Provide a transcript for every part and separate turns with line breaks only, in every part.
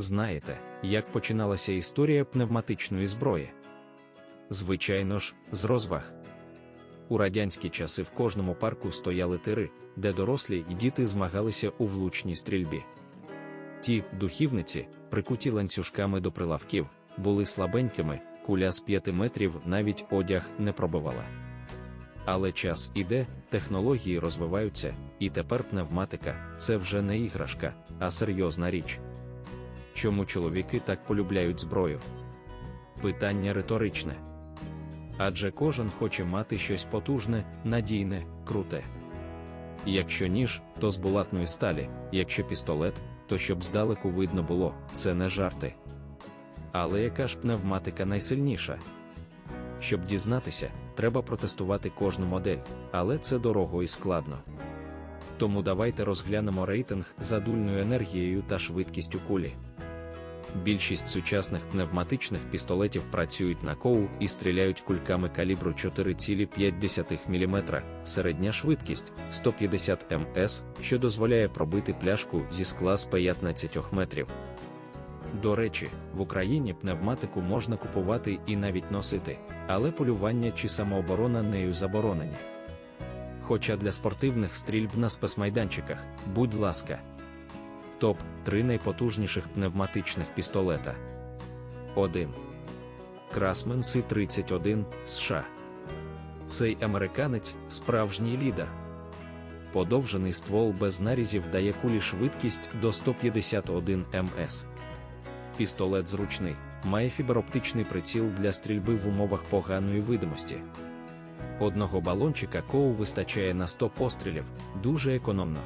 Знаєте, як починалася історія пневматичної зброї? Звичайно ж, з розваг. У радянські часи в кожному парку стояли тири, де дорослі і діти змагалися у влучній стрільбі. Ті духівниці, прикуті ланцюжками до прилавків, були слабенькими, куля з п'яти метрів навіть одяг не пробивала. Але час іде, технології розвиваються, і тепер пневматика це вже не іграшка, а серйозна річ. Чому чоловіки так полюбляють зброю? Питання риторичне. Адже кожен хоче мати щось потужне, надійне, круте. Якщо ніж, то з булатної сталі, якщо пістолет, то щоб здалеку видно було, це не жарти. Але яка ж пневматика найсильніша? Щоб дізнатися, треба протестувати кожну модель, але це дорого і складно. Тому давайте розглянемо рейтинг за дульною енергією та швидкістю кулі. Більшість сучасних пневматичних пістолетів працюють на коу і стріляють кульками калібру 4,5 мм, середня швидкість 150 МС, що дозволяє пробити пляшку зі скла з 15 метрів. До речі, в Україні пневматику можна купувати і навіть носити, але полювання чи самооборона нею заборонені. Хоча для спортивних стрільб на спецмайданчиках, будь ласка. Топ 3 найпотужніших пневматичних пістолета. 1. Красмен С-31 США. Цей американець справжній лідер. Подовжений ствол без нарізів дає кулі швидкість до 151 МС. Пістолет зручний, має фібероптичний приціл для стрільби в умовах поганої видимості. Одного балончика коу вистачає на 100 пострілів, дуже економно.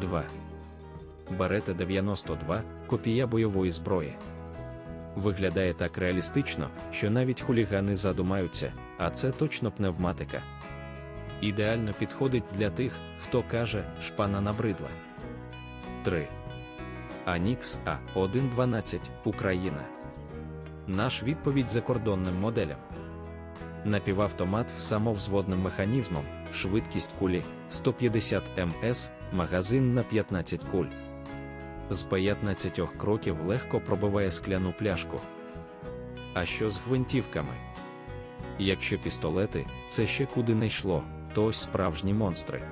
2. Берете 92 копія бойової зброї. Виглядає так реалістично, що навіть хулігани задумаються, а це точно пневматика. Ідеально підходить для тих, хто каже, шпана набридла. 3. Анікс А112 Україна. Наш відповідь закордонним моделям. Напівавтомат з самовзводним механізмом, швидкість кулі 150 МС, магазин на 15 куль. З 15 кроків легко пробиває скляну пляшку. А що з гвинтівками? Якщо пістолети це ще куди не йшло, то ось справжні монстри.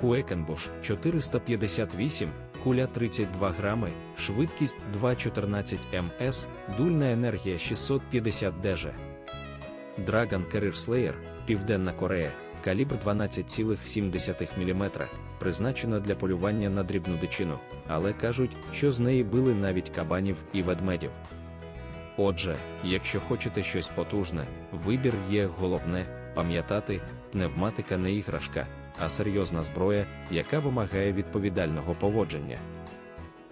Куекенбуш 458, куля 32 грами, швидкість 2,14 МС, дульна енергія 650 дж. Dragon Carrier Slayer, Південна Корея, калібр 12,7 мм, призначена для полювання на дрібну дичину, але кажуть, що з неї били навіть кабанів і ведмедів. Отже, якщо хочете щось потужне, вибір є головне пам'ятати, пневматика не іграшка, а серйозна зброя, яка вимагає відповідального поводження.